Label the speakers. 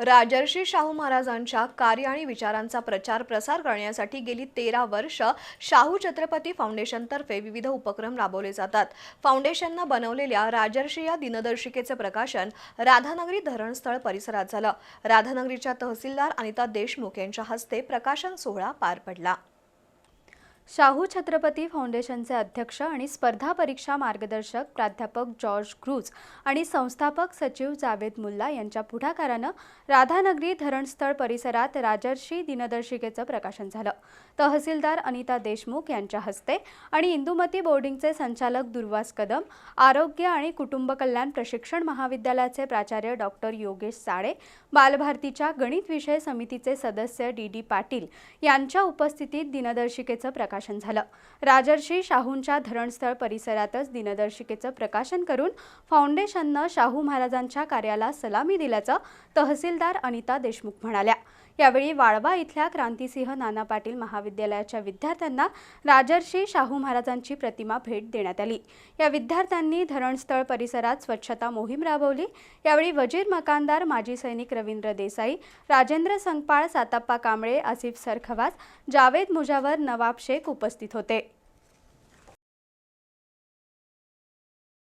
Speaker 1: राजर्षी शाहू महाराजांच्या कार्य आणि विचारांचा प्रचार प्रसार करण्यासाठी गेली तेरा वर्ष शाहू छत्रपती फाउंडेशनतर्फे विविध उपक्रम राबवले जातात. फाउंडेशननं बनवलेल्या राजर्षी या दिनदर्शिकेचे प्रकाशन राधानगरी धरणस्थळ परिसरात झालं. राधानगरीच्या तहसीलदार अनिता देशमुख यांच्या हस्ते प्रकाशन सोहळा पार पडला.
Speaker 2: शाहू छत्रपती फाउंडेशनचे अध्यक्ष आणि स्पर्धा परीक्षा मार्गदर्शक प्राध्यापक जॉर्ज क्रूज आणि संस्थापक सचिव जावेद मुल्ला यांच्या पुढाकारानं राधानगरी धरणस्थळ परिसरात राजर्षी दिनदर्शिकेचं प्रकाशन झालं. तहसीलदार अनिता देशमुख यांच्या हस्ते आणि इंदुमती बोर्डिंगचे संचालक दुर्वास कदम आरोग्य आणि कुटुंब कल्याण प्रशिक्षण महाविद्यालयाचे प्राचार्य डॉक्टर योगेश साळे बालभारतीच्या गणित विषय समितीचे सदस्य डी डी पाटील यांच्या उपस्थितीत दिनदर्शिकेचं प्रकाशन झालं. राजर्षी शाहूंच्या धरणस्थळ परिसरातच दिनदर्शिकेचं प्रकाशन करून फाउंडेशननं शाहू महाराजांच्या कार्याला सलामी दिल्याचं तहसीलदार अनिता देशमुख म्हणाल्या. यावेळी वाळवा इथल्या क्रांतिसिंह नाना पाटील महाविद्यालयाच्या विद्यार्थ्यांना राजर्षी शाहू महाराजांची प्रतिमा भेट देण्यात आली. या विद्यार्थ्यांनी धरणस्थळ परिसरात स्वच्छता मोहीम राबवली. यावेळी वजीर मकानदार माजी सैनिक रवींद्र देसाई राजेंद्र संगपाळ साताप्पा कांबळे आसिफ सरखवास जावेद मुजावर नवाब शेख उपस्थित होते.